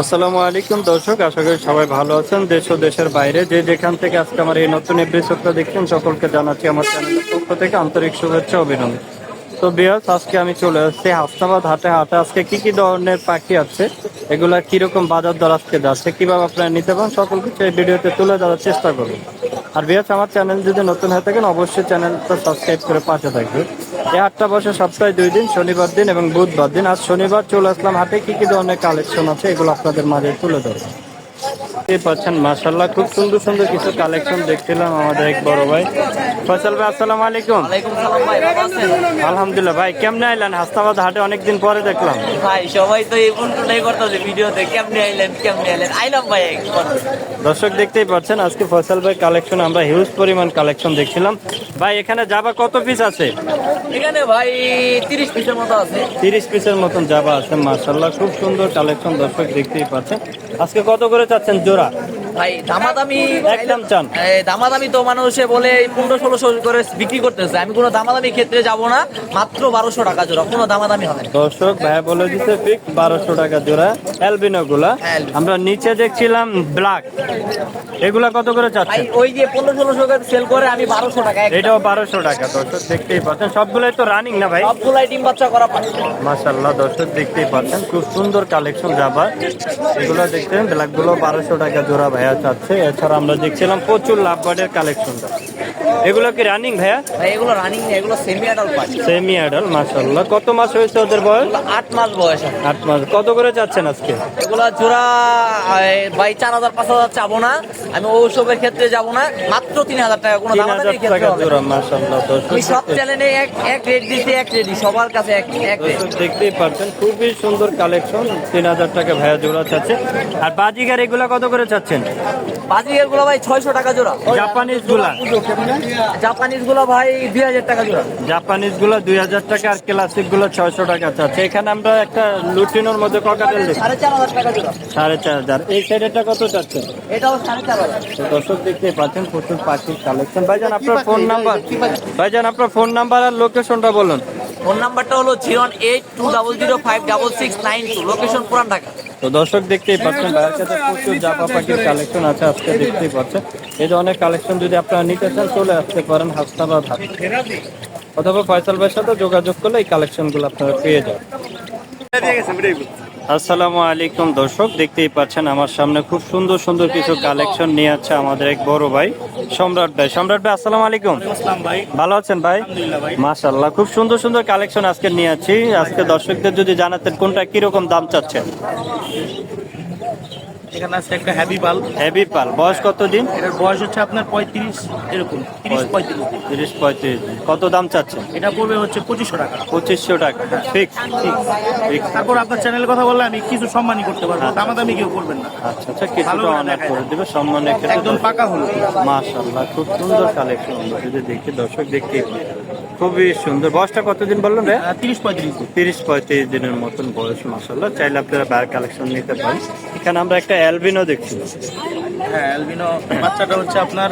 আসসালামু আলাইকুম দর্শক, আশা করি সবাই ভালো আছেন। দেশ ও দেশের বাইরে যে যেখান থেকে আজকে আমার এই নতুন এপিসোডটা দেখছেন, সকলকে জানাচ্ছি আমার চ্যানেলের পক্ষ থেকে আন্তরিক শুভেচ্ছা অভিনন্দন। তো বিয়াস আজকে আমি চলে আসছি হাসনাবাদ হাটে। হাটে আজকে কি কি ধরনের পাখি আছে? এগুলা কীরকম বাজার দর আজকে যাচ্ছে? কীভাবে আপনারা নিতে পারেন? সকল কিছু এই ভিডিওতে তুলে ধরার চেষ্টা করুন আর বিয়াস, আমার চ্যানেল যদি নতুন হয়ে থাকেন, অবশ্যই চ্যানেলটা সাবস্ক্রাইব করে পাশে থাকবে এই আটটা বসে সপ্তাহে দুই দিন, শনিবার দিন এবং বুধবার দিন। আজ শনিবার চলে আসলাম হাটে। কি কি ধরনের কালেকশন আছে, এগুলো আপনাদের মাঝে তুলে ধরবো। দেখতেই পাচ্ছেন মাশাল্লাহ খুব সুন্দর সুন্দর কিছু কালেকশন দেখছিলাম আমাদের এক বড় ভাই। ফসল ভাই আসসালামু আলাইকুম। ভাই আলহামদুলিল্লাহ ভাই কেমনে আইলেন? হাস্তাবাদ হাটে অনেকদিন পরে দেখলাম। ভাই সবাই তো এই করতেছে ভিডিওতে। কেমনে আইলেন কেমনে আইলেন? আইলাম ভাই দর্শক দেখতেই পাচ্ছেন আজকে ফসল ভাই কালেকশন আমরা হিউজ পরিমাণ কালেকশন দেখছিলাম। ভাই এখানে যাবা কত পিস আছে? এখানে ভাই তিরিশ পিসের মতো আছে। তিরিশ পিসের মতন যাবা আছে মার্শাল্লাহ খুব সুন্দর কালেকশন দর্শক দেখতেই পাচ্ছেন। আজকে কত করে চাচ্ছেন জোড়া? ভাই দামাদামি একদম চান। দামাদামি তো মানুষে বলে পনেরো ষোলোশো করে বিক্রি করতেছে। আমি কোনো দামাদামি ক্ষেত্রে যাব না মাত্র বারোশো টাকা জোড়া কোনো দামাদামি হবে দর্শক ভাই বলে দিতে ফিক্স বারোশো টাকা জোড়া অ্যালবিনো গুলা। আমরা নিচে দেখছিলাম ব্ল্যাক এগুলা কত করে ভাই চাচ্ছেন ওই যে পনেরো ষোলোশো করে সেল করে আমি বারোশো টাকা এটাও বারোশো টাকা দর্শক দেখতেই পাচ্ছেন। সবগুলোই তো রানিং না ভাই? সবগুলাই ডিম বাচ্চা করা মাসাল্লাহ দর্শক দেখতেই পাচ্ছেন। খুব সুন্দর কালেকশন যাবার এগুলো দেখছেন ব্ল্যাকগুলো বারোশো টাকা জোড়া ভাইয়া চাচ্ছে। এছাড়া আমরা দেখছিলাম প্রচুর লাভবার্ডের কালেকশনটা এগুলো কি রানিং ভাইয়া? এগুলো রানিং এগুলো সেমি অ্যাডাল্ট পাচ্ছে সেমি অ্যাডাল মাসাল্লাহ কত মাস হয়েছে ওদের বয়স? আট মাস বয়স আট মাস। কত করে চাচ্ছেন আজকে? এগুলা জোড়া ভাই হাজার পাঁচ হাজার চাবো না। আমি ওসবের ক্ষেত্রে যাব না। মাত্র তিন হাজার টাকা কোনো ক্ষেত্রে হবে জোড়া আমি সব চ্যানেলে এক এক রেট দিতে এক রেডি সবার কাছে এক এক রেট দেখতেই পাচ্ছেন খুবই সুন্দর কালেকশন তিন হাজার টাকা ভাইয়া জোড়া চাচ্ছে। আর বাজিগার এগুলা কত করে চাচ্ছেন? গুলো ভাই ছয়শো টাকা জোড়া। জাপানিজগুলা জাপানিজগুলো ভাই দুই হাজার টাকা জোড়া। জাপানিজগুলো দুই হাজার টাকা আর ক্লাসিকগুলো ছয়শো টাকা চাচ্ছে এখানে আমরা একটা লুটিনোর মধ্যে ককাটেল দেখি। সাড়ে চার হাজার টাকা জোড়া। সাড়ে চার হাজার। এই সাইডেটা কত চাচ্ছেন এটাও সাড়ে চার হাজার। দর্শক দেখতেই পাচ্ছেন প্রচুর পাখির কালেকশন ভাইজান আপনার ফোন নাম্বার ভাইজান আপনার ফোন নাম্বার আর লোকেশনটা বলুন। ফোন নাম্বারটা হলো zero eight two double zero five double six nine two location Puran Dhaka. তো দর্শক দেখতেই পাচ্ছেন বাইরের কাছে প্রচুর জাপা পাখির কালেকশন আছে আজকে, দেখতেই পাচ্ছেন। এই যে অনেক কালেকশন যদি আপনারা নিতে চান, চলে আসতে পারেন হাসনাবাদ হাট। অথবা ফয়সাল ভাইয়ের সাথে যোগাযোগ করলে এই কালেকশনগুলো আপনারা পেয়ে যাবেন। আসসালামু আলাইকুম দর্শক দেখতেই পাচ্ছেন আমার সামনে খুব সুন্দর সুন্দর কিছু কালেকশন নিয়ে আছে আমাদের এক বড় ভাই সম্রাট ভাই। সম্রাট ভাই আসসালামু আলাইকুম। ভাই। ভালো আছেন ভাই? ভাই। মাশাল্লাহ খুব সুন্দর সুন্দর কালেকশন আজকে নিয়ে আছি। আজকে দর্শকদের যদি জানাতেন কোনটা কীরকম দাম চাচ্ছেন? এখানে আছে একটা হ্যাভি পাল হেভি পাল বয়স কত দিন? এটার বয়স হচ্ছে আপনার পঁয়ত্রিশ এরকম তিরিশ পঁয়ত্রিশ। তিরিশ পঁয়ত্রিশ কত দাম চাচ্ছেন? এটা পড়বে হচ্ছে পঁচিশশো টাকা। পঁচিশশো টাকা। ফিক্স ফিক্স তারপর আপনার চ্যানেলের কথা বললে আমি কিছু সম্মানই করতে পারব আচ্ছা। দামাদামি কেউ করবেন না। আচ্ছা আচ্ছা কিছুটা অনার করে। দেবে সম্মানের একদম পাকা হলো মাশাল্লাহ খুব সুন্দর কালেকশন যদি দেখি দর্শক দেখতেই পাবেন। খুবই সুন্দর। বয়সটা কতদিন বললেন রে তিরিশ পঁয়ত্রিশ তিরিশ পঁয়ত্রিশ দিনের মতন বয়স মাসাল্লাহ চাইলে আপনারা বাইরের কালেকশন নিতে পারেন। এখানে আমরা একটা অ্যালবিনো দেখছি। হ্যাঁ অ্যালবিনো বাচ্চাটা হচ্ছে আপনার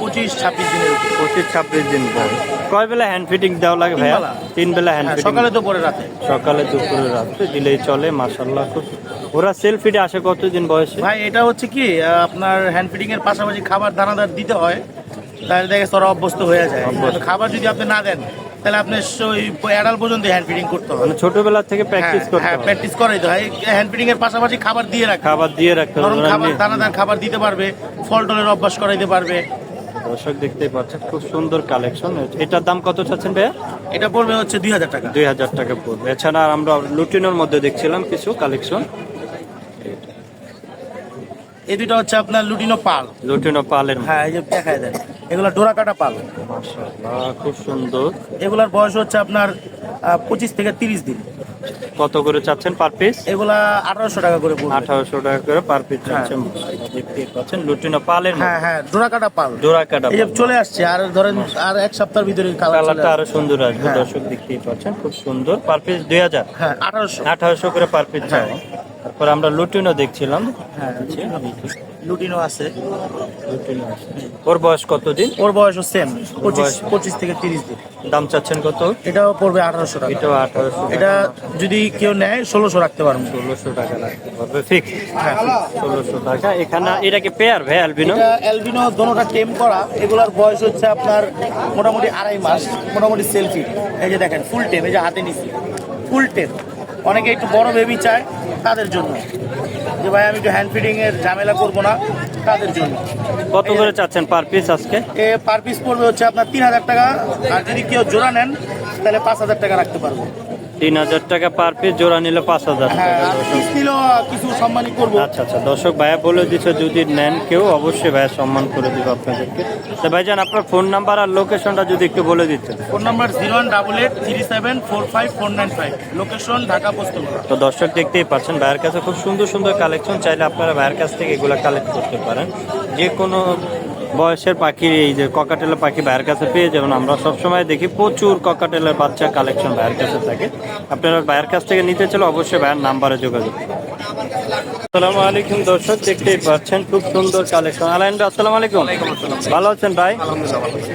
পঁচিশ ছাব্বিশ দিনের পঁচিশ ছাব্বিশ দিন বয়স। কয় বেলা হ্যান্ড ফিটিং দেওয়া লাগে ভাইয়া? তিন বেলা। হ্যান্ড হ্যাঁ, ফিটিং সকালে তো পরে রাতে। সকালে দুপুরে দিলেই চলে মাসাল্লাহ খুব ওরা সেলফ ফিটে আসে কতদিন বয়সে? ভাই এটা হচ্ছে কি আপনার হ্যান্ড ফিটিং এর পাশাপাশি খাবার দানাদার দিতে হয়। তাহলে দেখে তোরা অভ্যস্ত হয়ে যায়। খাবার যদি আপনি না দেন তাহলে আপনি ওই অ্যাডাল পর্যন্ত হ্যান্ড ফিটিং করতে হবে। মানে ছোটবেলা থেকে প্র্যাকটিস করতে হ্যাঁ প্র্যাকটিস করাই তো। হয় হ্যান্ড ফিটিং এর পাশাপাশি খাবার দিয়ে রাখা খাবার দিয়ে রাখতে হবে খাবার দানাদার খাবার দিতে পারবে ফল টলের অভ্যাস করাইতে পারবে। দর্শক দেখতেই পাচ্ছেন খুব সুন্দর কালেকশন এটার দাম কত চাচ্ছেন ভাইয়া? এটা পড়বে হচ্ছে দুই হাজার টাকা। দুই হাজার টাকা পড়বে। এছাড়া আর আমরা লুটিনোর মধ্যে দেখছিলাম কিছু কালেকশন এই দুটো হচ্ছে আপনার লুটিনো পাল। লুটিনো পালের হ্যাঁ এই যে দেখায় দেন। এগুলা ডোরা কাটা পাল। খুব সুন্দর। এগুলার বয়স হচ্ছে আপনার পঁচিশ থেকে তিরিশ দিন। কত করে চাচ্ছেন পার পিস? এগুলা আঠারোশো টাকা করে আঠারোশো টাকা করে পার পিস চাচ্ছেন। দেখতেই পাচ্ছেন লুটিনো পালের হ্যাঁ হ্যাঁ ডোরা কাটা পাল। জোড়া কাটা এই চলে আসছে আর ধরেন আর এক সপ্তাহের ভিতরে কালারটা আরও সুন্দর আসবে হ্যাঁ। দর্শক দেখতেই পাচ্ছেন খুব সুন্দর। পার পিস দুই হাজার। হ্যাঁ আঠারোশো। আঠারোশো করে পার পিস হ্যাঁ। তারপর আমরা লুটিনও দেখছিলাম। হ্যাঁ লুটিনো আছে। লুটিনও আছে। ওর বয়স কতদিন? ওর বয়সও সেম পঁচিশ পঁচিশ থেকে তিরিশ দিন। দাম চাচ্ছেন কত? এটাও পড়বে আঠারোশো টাকা। এটাও আঠারোশো এটা যদি কেউ নেয় ষোলোশো রাখতে পারব। ষোলোশো টাকা রাখতে পারবে। ফিক্স হ্যাঁ। ষোলোশো টাকা। এখানে এটা কি পেয়ার ভাই অ্যালবিনো অ্যালবিনো দোনোটা টেম করা। এগুলার বয়স হচ্ছে আপনার মোটামুটি আড়াই মাস। মোটামুটি সেলফি এই যে দেখেন ফুল টেম এই যে হাতে নিছি। ফুল টেম অনেকে একটু বড় বেবি চায় তাদের জন্য। যে ভাই আমি একটু হ্যান্ড ফিডিং এর ঝামেলা করব না তাদের জন্য। কত করে চাচ্ছেন পার পিস আজকে? এ পার পিস পড়বে হচ্ছে আপনার তিন হাজার টাকা। আর যদি কেউ জোড়া নেন তাহলে পাঁচ হাজার টাকা রাখতে পারব। তিন হাজার টাকা পার পিস জোড়া নিলে পাঁচ হাজার হ্যাঁ আচ্ছা আচ্ছা দর্শক ভাইয়া বলে দিচ্ছে যদি নেন কেউ অবশ্যই ভাইয়া সম্মান করে দিব আপনাদেরকে। তো ভাইজান আপনার ফোন নাম্বার আর লোকেশনটা যদি একটু বলে দিচ্ছেন phone number zero one double eight three seven four five four nine five location Dhaka পোস্টমোড়া তো দর্শক দেখতেই পাচ্ছেন ভাইয়ের কাছে খুব সুন্দর সুন্দর কালেকশন চাইলে আপনারা ভাইয়ের কাছ থেকে এগুলো কালেক্ট করতে পারেন। যে কোনো বয়সের পাখি এই যে ককাটেলের পাখি ভাইয়ের কাছে পেয়ে যাবেন। আমরা সবসময় দেখি প্রচুর ককাটেলের বাচ্চা কালেকশন ভাইয়ের কাছে থাকে। আপনারা ভাইয়ের কাছ থেকে নিতে চলে অবশ্যই ভাইয়ের নাম্বারে যোগাযোগ আসসালামু আলাইকুম দর্শক দেখতেই পাচ্ছেন খুব সুন্দর কালেকশন আলাইন আসসালামু আলাইকুম। ভালো আছেন ভাই?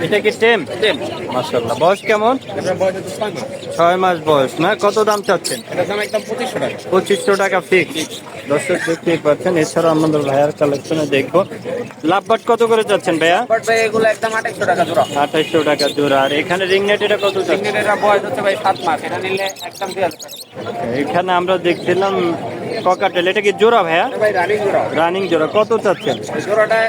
এটা কি টেম? টেম মাশাআল্লাহ। বয়স কেমন? ছয় মাস। বয়স না? কত দাম চাচ্ছেন? পঁচিশশো টাকা। ফিক্স দর্শক দেখতেই পাচ্ছেন এছাড়া আমাদের ভাইয়ার কালেকশনে দেখব। লাভবাট কত করে যাচ্ছেন ভাইয়া? বাট ভাই এগুলো একদম আঠাইশশো টাকা জোড়া। আঠাইশশো টাকা জোড়া। আর এখানে রিংনেট এটা কত চাচ্ছেন? এটা বয়স হচ্ছে ভাই সাত মাস। এটা নিলে একদম দুই এখানে আমরা দেখছিলাম ককাটেল এটা কি জোড়া ভাইয়া? ভাই রানিং জোড়া। রানিং জোড়া। কত চাচ্ছেন? জোড়াটা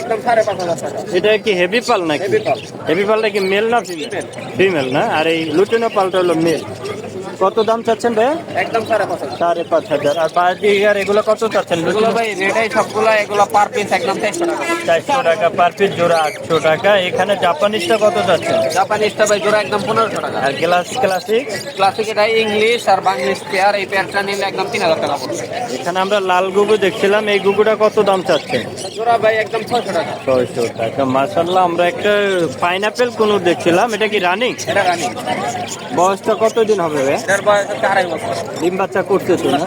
একদম সাড়ে পাঁচ হাজার টাকা। এটা কি হেভি পাল নাকি? Heavy পাল। হেভি পালটা কি মেল না ফিমেল ফিমেল না? আর এই লুটেনো পালটা হলো মেল কত দাম চাচ্ছেন ভাই? একদম সাড়ে পাঁচ হাজার। সাড়ে পাঁচ হাজার। আর বাজিগার এগুলো কত চাচ্ছেন? এগুলো ভাই রেটাই সবগুলো এগুলো পার পিস একদম টাকা। চারশো টাকা পার পিস জোড়া আটশো টাকা। এখানে জাপানিজটা কত চাচ্ছেন? জাপানিজটা ভাই জোড়া একদম পনেরোশো টাকা। আর গ্লাস ক্লাসিক ক্লাসিক এটা ইংলিশ আর বাংলিশ পেয়ার এই পেয়ারটা নিলে একদম তিন হাজার টাকা পড়বে। এখানে আমরা লাল গুগু দেখছিলাম। এই গুগুটা কত দাম চাচ্ছে? জোড়া ভাই একদম ছয়শো টাকা। ছয়শো টাকা। মাসাল্লাহ আমরা একটা পাইনাপেল কোনো দেখছিলাম। এটা কি রানিং? এটা রানিং। বয়সটা কতদিন হবে ভাই? এটার বয়স হচ্ছে আড়াই বছর। ডিম বাচ্চা করছে তো না?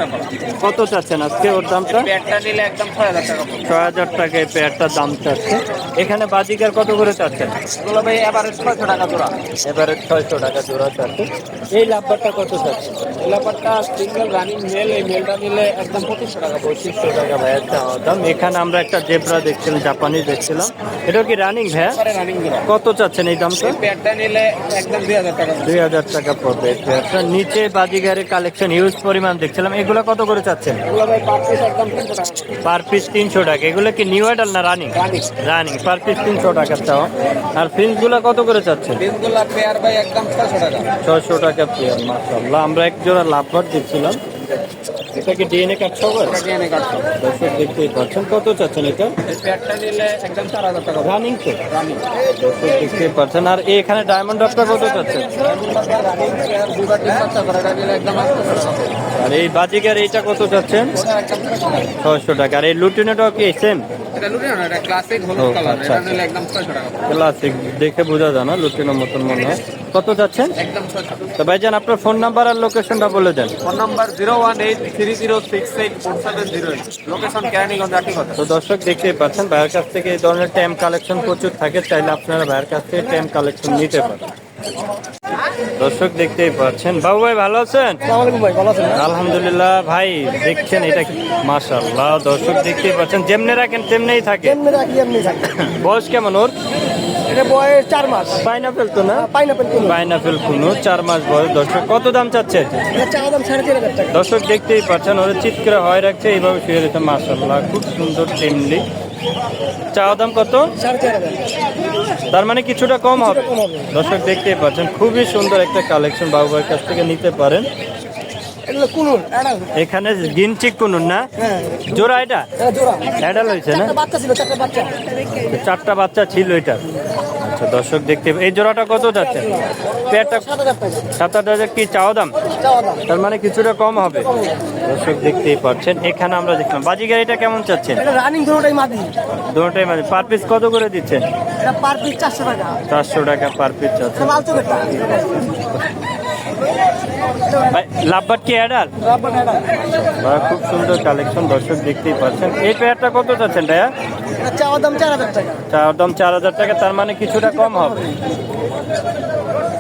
কত চাচ্ছেন আজকে ওর দামটা? পেয়ারটা নিলে একদম ছয় হাজার টাকা ছয় হাজার টাকা এই পেয়ারটার দাম চাচ্ছে। এখানে বাজিকার কত করে চাচ্ছেন? এগুলো ভাই এবারে ছয়শো টাকা জোড়া। এবারে ছয়শো টাকা জোড়া চাচ্ছে। এই লাভবারটা কত চাচ্ছে? এই সিঙ্গেল রানিং মেল এই মেলটা নিলে একদম পঁচিশশো টাকা পঁচিশশো টাকা ভাইয়ের চাওয়া দাম। এখানে আমরা একটা জেব্রা দেখছিলাম জাপানি দেখছিলাম। এটা কি রানিং ভাইয়া? রানিং কত চাচ্ছেন এই দামটা? এই পেয়ারটা নিলে একদম দুই হাজার টাকা পড়বে। দুই হাজার টাকা পড়বে নিচে বাজিগারের কালেকশন হিউজ পরিমাণ দেখছিলাম। এগুলো কত করে চাচ্ছেন? পার পিস তিনশো টাকা। এগুলো কি নিউ অ্যাডাল না রানিং রানিং পার পিস তিনশো টাকা চাও। আর ফিন্সগুলো কত করে চাচ্ছেন? ছশো পেয়ার ভাই একদম ছয়শো টাকা। পেয়ার মাসাল্লাহ আমরা এক জোড়া লাভবার দেখছিলাম। এটা কি ডিএনএ কার্ড এটা ডিএনএ দর্শক দেখতেই পাচ্ছেন। কত চাচ্ছেন এটা? প্যাডটা নিলে একদম চার হাজার টাকা। রানিং তো রানিং দর্শক দেখতেই পাচ্ছেন। আর এখানে ডায়মন্ড ডটটা কত চাচ্ছেন? আর এই বাজিকার এইটা কত চাচ্ছেন? ছয়শো টাকা। আর এই লুটিনোটাও কি সেম এটা লুটি না এটা ক্লাসিক হলুদ কালার আচ্ছা, এটা আচ্ছা। নিলে একদম ছয়শো টাকা ক্লাসিক দেখে বোঝা যায় না লুটিনোর মতন মনে হয়। কত চাচ্ছেন? একদম ছয়শো তো ভাইজান আপনার ফোন নাম্বার আর লোকেশনটা বলে দেন। Phone number zero one eight three zero six eight four seven zero eight location Keraniganj Ati তো দর্শক দেখতেই পাচ্ছেন ভাইয়ের কাছ থেকে এই ধরনের ট্যাম কালেকশন প্রচুর থাকে চাইলে আপনারা ভাইয়ের কাছ থেকে ট্যাম কালেকশন নিতে পারেন। দর্শক দেখতেই পাচ্ছেন। বাবু ভাই ভালো আছেন? আলহামদুলিল্লাহ ভাই দেখছেন এটা মাশাল্লাহ দর্শক দেখতেই পাচ্ছেন। যেমনে রাখেন তেমনেই থাকে। বয়স কেমন ওর? চার মাস। পাইনাপেল তো না? পাইনাপেল কিলো পাইনাপেল কুনু চার মাস বয়স। দর্শক কত দাম চাচ্ছে? দর্শক দেখতেই পাচ্ছেন ওরা চিৎকার করে হয় রাখছে এইভাবে শুয়ে রয়েছে মাশাল্লাহ খুব সুন্দর টেমলি চাওয়া দাম কত? তার মানে কিছুটা কম হবে। দর্শক দেখতেই পাচ্ছেন খুবই সুন্দর একটা কালেকশন বাবুবার কাছ থেকে নিতে পারেন। এখানে গিনচিক কুনুন না? হ্যাঁ। জোড়া এটা? জোড়া। অ্যাডাল হয়েছে না? চারটা বাচ্চা ছিল চারটা চারটা বাচ্চা ছিল এটা। আচ্ছা দর্শক দেখতে এই জোড়াটা কত যাচ্ছে? পেয়ারটা সাত আট হাজার কি চাওয়া দাম? তার মানে কিছুটা কম হবে। দর্শক দেখতেই পাচ্ছেন। এখানে আমরা দেখলাম বাজি গাড়িটা কেমন চাচ্ছেন? রানিং দুটোটাই মাদি। দুটোটাই পার পিস কত করে দিচ্ছেন? এটা পার পিস চারশো টাকা। চারশো টাকা পার পিস চাচ্ছেন। লাভবাট কি অ্যাডাল? খুব সুন্দর কালেকশন দর্শক দেখতেই পাচ্ছেন। এই পেয়ারটা কত চাচ্ছেন ভাইয়া? চাওয়া দাম চার হাজার টাকা। চার দাম চার হাজার টাকা তার মানে কিছুটা কম হবে।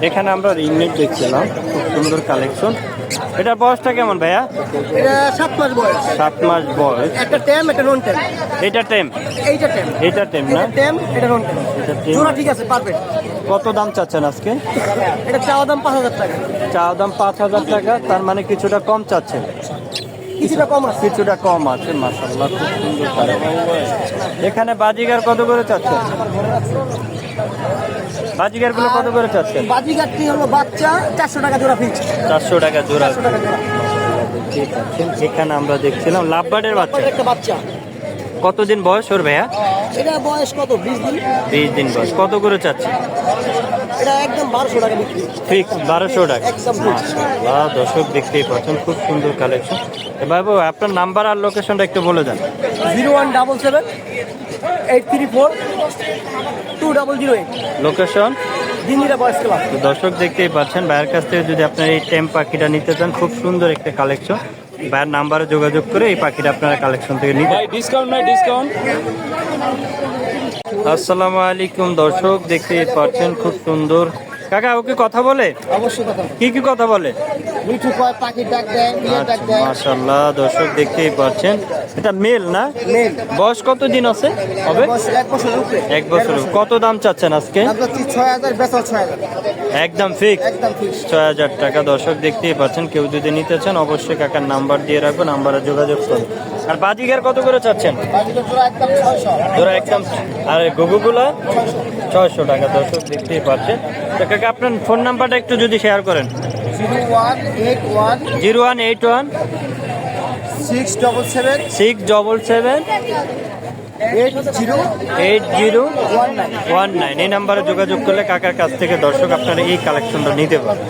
এখানে আমরা রিংনেট দেখছিলাম খুব সুন্দর কালেকশন এটা বয়সটা কেমন ভাইয়া? এটা সাত মাস বয়স। সাত মাস বয়স। একটা ট্যাম একটা নন ট্যাম এটা টেম এইটা ট্যাম এটা টেম না? ট্যাম এটা নন ট্যাম এটা টেম জোড়া ঠিক আছে পারফেক্ট কত দাম চাচ্ছেন আজকে? এটা চাওয়া দাম পাঁচ হাজার টাকা। চা দাম পাঁচ হাজার টাকা তার মানে কিছুটা কম চাচ্ছেন। কিছুটা কম আছে। কিছুটা কম আছে মাসাল্লাহ খুব সুন্দর এখানে বাজিগার কত করে চাচ্ছেন? বাজিগারগুলো কত করে চাচ্ছেন? বাজিঘাটটি হলো বাচ্চা চারশো টাকা জোড়া ফিক্স চারশো টাকা জোড়া চারশো টাকা জোড়া। ঠিক আছে এখানে আমরা দেখছিলাম লাভবার্ডের বাচ্চা। একটা বাচ্চা। কতদিন বয়স ওর ভাইয়া? এটা বয়স কত? বিশ দিন। বিশ দিন বয়স। কত করে চাচ্ছে এটা একদম বারোশো টাকা বিক্রি ফিক্স বারোশো টাকা। একদম দর্শক দেখতেই পাচ্ছেন খুব সুন্দর কালেকশন বাবু আপনার নাম্বার আর লোকেশনটা একটু বলে দেন। Zero one double seven eight three four two double zero eight. Location দর্শক দেখতেই পাচ্ছেন ভাইয়ের কাছ থেকে যদি আপনার এই টেম পাখিটা নিতে চান খুব সুন্দর একটা কালেকশন ভাইয়ের নাম্বারে যোগাযোগ করে এই পাখিটা আপনারা কালেকশন থেকে নিতে ডিসকাউন্ট নাই ডিসকাউন্ট আসসালামু আলাইকুম দর্শক দেখতেই পাচ্ছেন খুব সুন্দর। কাকা ওকে কথা বলে? অবশ্যই কথা কি কি কথা বলে? মিঠু কয় পাখি ডাক দেয় ডাক দেয়। মাশাল্লাহ দর্শক দেখতেই পাচ্ছেন। এটা মেল না? মেল। বয়স কত দিন আছে? হবে? এক বছরের উপরে। এক বছর কত দাম চাচ্ছেন আজকে? দাম বেচা একদম ফিক্স একদম ফিক্স ছয় হাজার টাকা। দর্শক দেখতেই পাচ্ছেন কেউ যদি নিতে চান অবশ্যই কাকার নাম্বার দিয়ে রাখব নাম্বারে যোগাযোগ করুন। আর বাজি বাজিগার কত করে চাচ্ছেন? জোড়া একদম আর গুগুগুলো? ছয়শো টাকা, দর্শক দেখতেই পাচ্ছেন। তো কাকা, আপনার ফোন নাম্বারটা একটু যদি শেয়ার করেন। Zero one eight one six double seven six double seven eight zero one nine. এই নাম্বারে যোগাযোগ করলে কাকার কাছ থেকে দর্শক আপনারা এই কালেকশনটা নিতে পারবেন